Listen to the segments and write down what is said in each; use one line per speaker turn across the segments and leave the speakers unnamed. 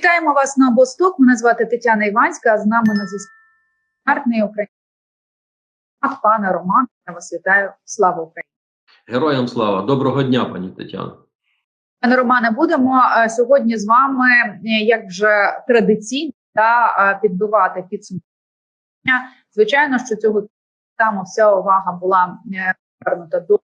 Вітаємо вас на Босток. Мене звати Тетяна Іванська. а З нами на зв'язку партний Україна. Пане Роман, я вас вітаю. Слава Україні!
Героям слава, доброго дня, пані Тетяно.
Пане Романе, будемо е, сьогодні з вами, е, як вже традиційно, та е, підбивати підсумки. Звичайно, що цього там вся увага була повернута до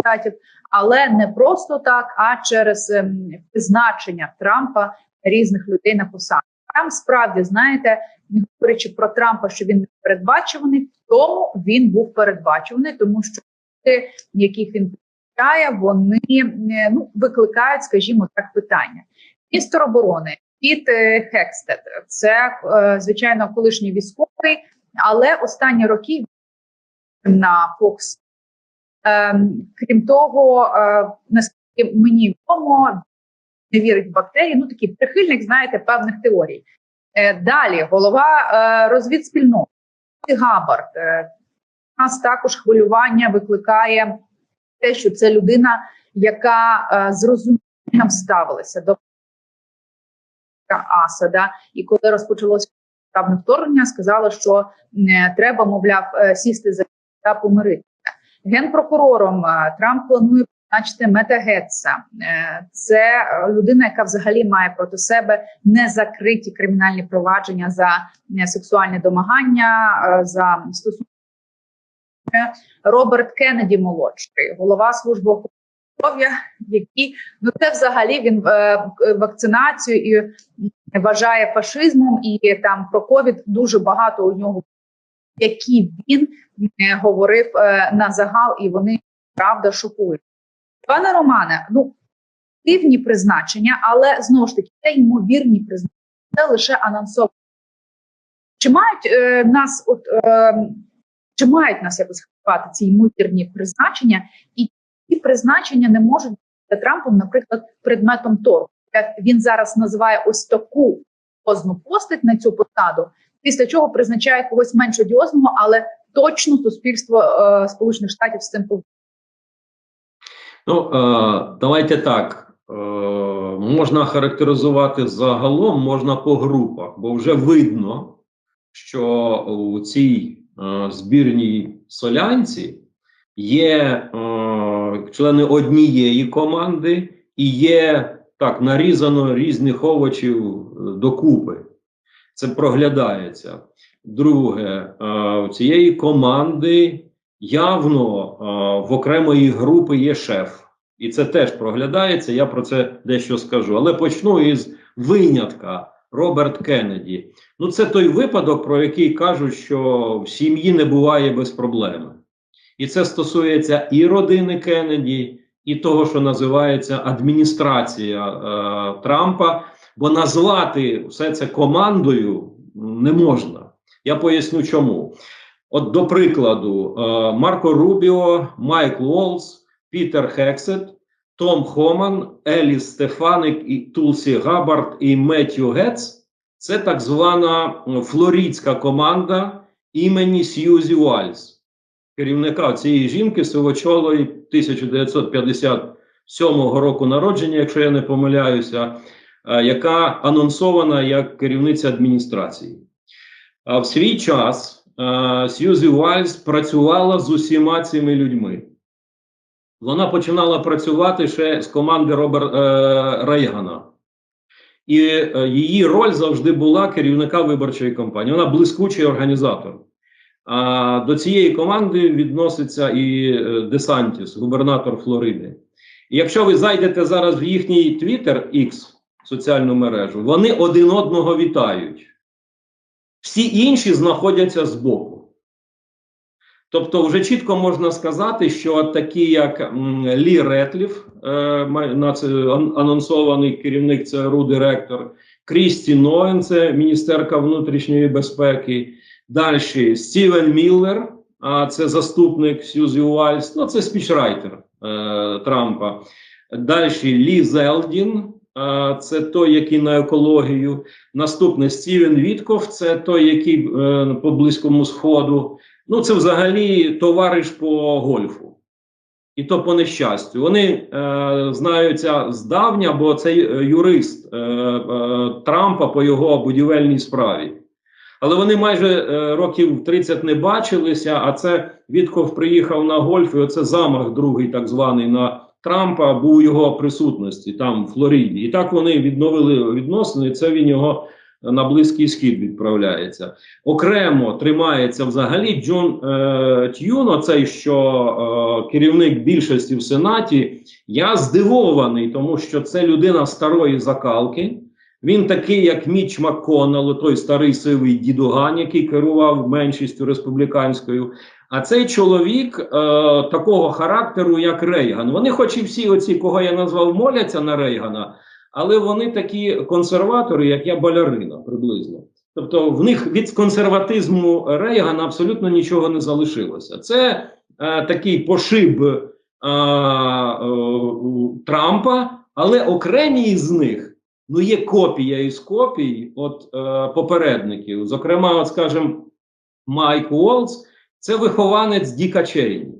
штатів, але не просто так, а через ем, призначення Трампа різних людей на посаду. Там справді знаєте, не говорячи про Трампа, що він не передбачуваний, в тому він був передбачуваний, тому що люди, яких він призначає, вони е, ну викликають, скажімо так, питання. Міністр оборони Піт е, Хекстед, це е, звичайно колишній військовий, але останні роки на Fox. Ем, крім того, наскільки мені відомо, не вірить в бактерії, ну такий прихильник, знаєте, певних теорій. Е, далі голова е, розвідспільноти Габард. Е, у нас також хвилювання викликає те, що це людина, яка е, з розумінням ставилася до Асада, і коли розпочалося повномасштабне вторгнення, сказала, що треба, мовляв, е, сісти за та помиритися. Генпрокурором е, Трамп планує призначити Мета Гетца. Е, Це людина, яка взагалі має проти себе незакриті кримінальні провадження за е, сексуальне домагання, е, за стосунки. Роберт Кеннеді молодший, голова служби здоров'я, який ну це взагалі він е, вакцинацію і вважає фашизмом, і там про ковід дуже багато у нього, які він е, говорив е, на загал, і вони правда шокують. Пане Романе, ну дивні призначення, але знову ж таки це ймовірні призначення, це лише анонсовано. Чи мають е, нас, от е, чи мають нас якось хватати ці ймовірні призначення, і ці призначення не можуть бути Трампом, наприклад, предметом торгу. Як він зараз називає ось таку одіозну постать на цю посаду, після чого призначає когось менш одіозного, але точно суспільство е, Сполучених Штатів з цим погодиться.
Ну, е, давайте так. Е, можна характеризувати загалом, можна по групах, бо вже видно, що у цій е, збірній солянці є члени однієї команди і є так нарізано різних овочів докупи. Це проглядається. Друге, у цієї команди явно е, в окремої групи є шеф. І це теж проглядається. Я про це дещо скажу. Але почну із винятка Роберт Кеннеді. Ну, це той випадок, про який кажуть, що в сім'ї не буває без проблеми. І це стосується і родини Кеннеді, і того, що називається адміністрація е, Трампа. Бо назвати все це командою не можна. Я поясню, чому. От, до прикладу, е, Марко Рубіо, Майкл Уолс, Пітер Хексет, Том Хоман, Еліс Стефаник, і Тулсі Габард і Меттю Гетц це так звана м, флоридська команда імені Сьюзі Уальс, керівника цієї жінки сивочолої 1957 року народження, якщо я не помиляюся, е, яка анонсована як керівниця адміністрації. А в свій час Сьюзі Уальс працювала з усіма цими людьми. Вона починала працювати ще з команди Роберт е, Рейгана. І е, її роль завжди була керівника виборчої кампанії. Вона блискучий організатор. А до цієї команди відноситься і е, Десантіс, губернатор Флориди. І якщо ви зайдете зараз в їхній Twitter X, соціальну мережу, вони один одного вітають. Всі інші знаходяться збоку. Тобто, вже чітко можна сказати, що такі, як Лі Ретлів, е, анонсований керівник ЦРУ, директор, Крісті Ноен, це міністерка внутрішньої безпеки. Далі Стівен Міллер, а це заступник Сьюзі Уальс, ну це спічрайтер е, Трампа. Далі Лі Зелдін, це той, який на екологію. Наступний Стівен Вітков, це той, який е, по близькому сходу. Ну, це взагалі товариш по гольфу. і то по нещастю. Вони е, знаються здавня, бо це е, юрист е, е, Трампа по його будівельній справі. Але вони майже е, років 30 не бачилися. А це Вітков приїхав на гольф, і оце замах другий, так званий на Трампа, був у його присутності там в Флориді. І так вони відновили відносини. Це він його на Близький Схід відправляється. Окремо тримається взагалі Джон е, Т'юно, цей що е, керівник більшості в Сенаті. Я здивований, тому що це людина старої закалки. Він такий, як Міч МакКоннелл, той старий сивий дідуган, який керував меншістю республіканською. А цей чоловік е, такого характеру, як Рейган. Вони, хоч і всі, оці, кого я назвав, моляться на Рейгана, але вони такі консерватори, як я балярина, приблизно. Тобто, в них від консерватизму Рейгана абсолютно нічого не залишилося. Це е, такий пошиб е, е, Трампа, але окремі із них. Ну, є копія із копій от е, попередників. Зокрема, от, скажімо, Майк Уолтс – це вихованець Діка Чейні.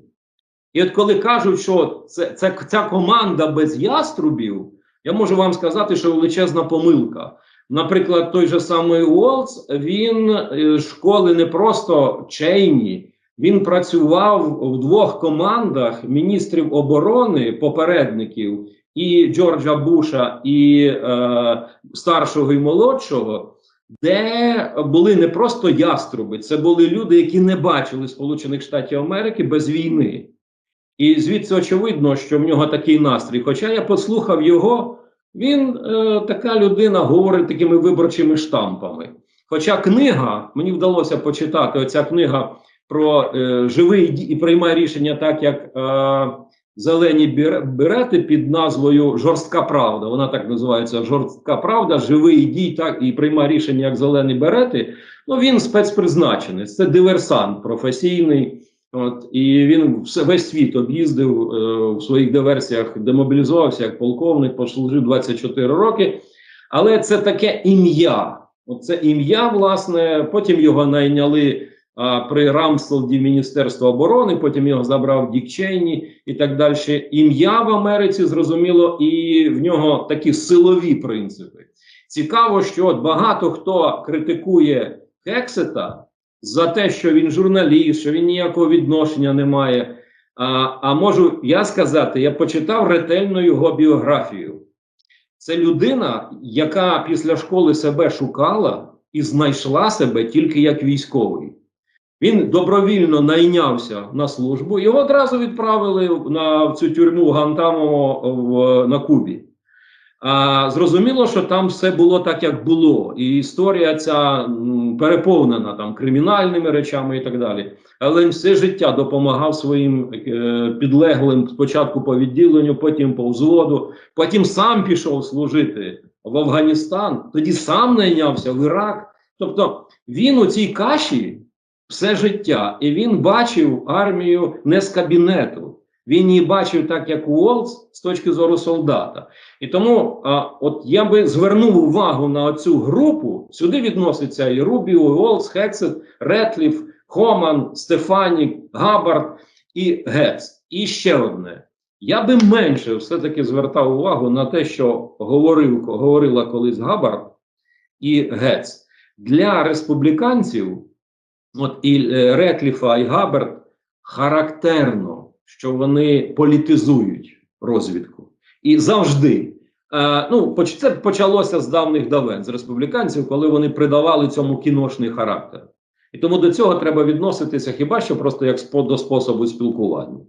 І от коли кажуть, що це, це, ця команда без яструбів, я можу вам сказати, що величезна помилка. Наприклад, той же самий Уолтс, він е, школи не просто Чейні, він працював в двох командах міністрів оборони, попередників і Джорджа Буша, і е, старшого і молодшого, де були не просто яструби, це були люди, які не бачили Сполучених Штатів Америки без війни. І звідси очевидно, що в нього такий настрій. Хоча я послухав його, він е, така людина говорить такими виборчими штампами. Хоча книга, мені вдалося почитати оця книга про е, живий і приймає рішення так, як е, зелені берети під назвою Жорстка правда. Вона так називається Жорстка правда, живий дій так і приймає рішення як зелені берети. Ну він спецпризначенець, це диверсант професійний. От і він все весь світ об'їздив е, в своїх диверсіях, демобілізувався як полковник, послужив 24 роки. Але це таке ім'я. Оце ім'я, власне, потім його найняли при Рамсфелді Міністерства оборони, потім його забрав Дік Чейні і так далі. Ім'я в Америці зрозуміло, і в нього такі силові принципи. Цікаво, що от багато хто критикує Хексета за те, що він журналіст, що він ніякого відношення не має. А, а можу я сказати, я почитав ретельно його біографію. Це людина, яка після школи себе шукала і знайшла себе тільки як військовий. Він добровільно найнявся на службу, його одразу відправили на цю тюрму Гантамово в, на Кубі. А, зрозуміло, що там все було так, як було, і історія ця переповнена там кримінальними речами і так далі. Але він все життя допомагав своїм е, підлеглим спочатку по відділенню, потім по взводу, потім сам пішов служити в Афганістан, тоді сам найнявся в Ірак. Тобто він у цій каші все життя, і він бачив армію не з кабінету. Він її бачив так, як Уолтс, з точки зору солдата. І тому, а, от я би звернув увагу на цю групу. Сюди відноситься і Рубіо, і Уолтс, Хексет, Ретліф, Хоман, Стефанік, Габард і Гец. І ще одне. Я би менше все-таки звертав увагу на те, що говорив, говорила колись Габард і Гец. Для республіканців, от і е, Ретліфа, і Габард, характерно, що вони політизують розвідку. І завжди. Е, ну, це почалося з давних давен, з республіканців, коли вони придавали цьому кіношний характер. І тому до цього треба відноситися хіба що просто як до способу спілкування.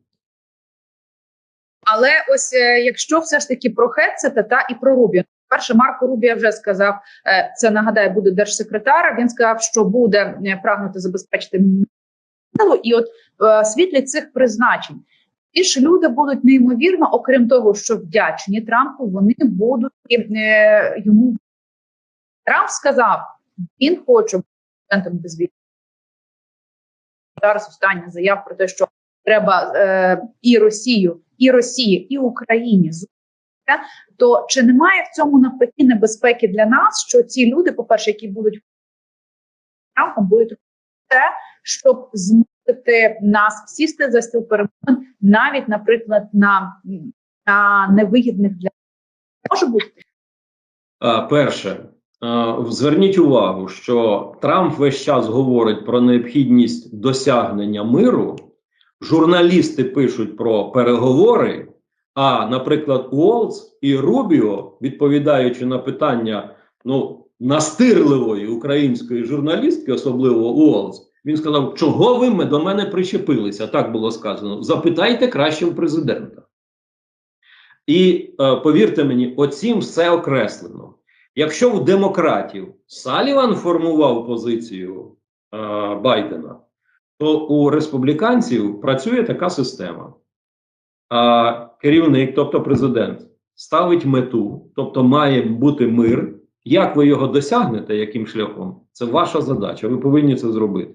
Але ось е, якщо все ж таки про Хетцета та і про Рубіо. Перше, Марко Рубія вже сказав, е, це нагадаю, буде держсекретар. Він сказав, що буде е, прагнути забезпечити. І от е, в світлі цих призначень ті ж люди будуть неймовірно, окрім того, що вдячні Трампу, вони будуть е, йому. Трамп сказав, він хоче бути без війни. Зараз остання заяв про те, що треба е, і Росію, і Росії, і Україні то чи немає в цьому навпаки небезпеки для нас, що ці люди, по-перше, які будуть Трампом, будуть те, щоб змусити нас сісти за стіл перемовин, навіть, наприклад, на, на невигідних для може бути
А, Перше, зверніть увагу, що Трамп весь час говорить про необхідність досягнення миру. Журналісти пишуть про переговори. А, наприклад, Уолц і Рубіо, відповідаючи на питання ну, настирливої української журналістки, особливо Уолц, він сказав, чого ви до мене причепилися? Так було сказано. Запитайте краще в президента. І е, повірте мені, оцім все окреслено. Якщо в демократів Саліван формував позицію е, Байдена, то у республіканців працює така система. А керівник, тобто президент, ставить мету, тобто має бути мир. Як ви його досягнете, яким шляхом? Це ваша задача. Ви повинні це зробити.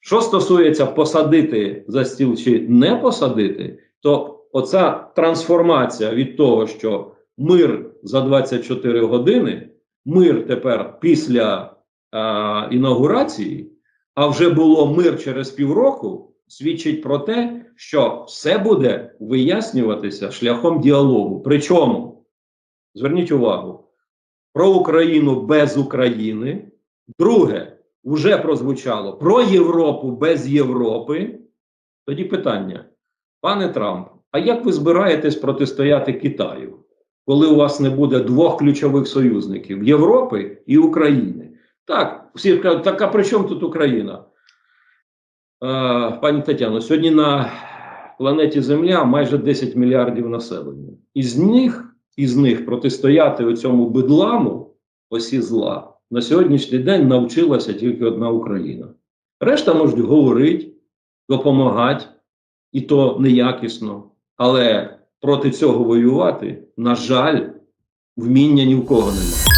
Що стосується посадити за стіл чи не посадити, то оця трансформація від того, що мир за 24 години, мир тепер після а, інаугурації, а вже було мир через півроку, свідчить про те, що все буде вияснюватися шляхом діалогу. Причому, зверніть увагу, про Україну без України. Друге, вже прозвучало про Європу без Європи. Тоді питання, пане Трамп, а як ви збираєтесь протистояти Китаю, коли у вас не буде двох ключових союзників Європи і України? Так, всі кажуть, так а при чому тут Україна? Е, пані Тетяно, сьогодні на планеті Земля майже 10 мільярдів населення. Із них, із них протистояти оцьому бидламу, осі зла, на сьогоднішній день навчилася тільки одна Україна. Решта можуть говорити, допомагати, і то неякісно. Але проти цього воювати, на жаль, вміння ні в кого немає.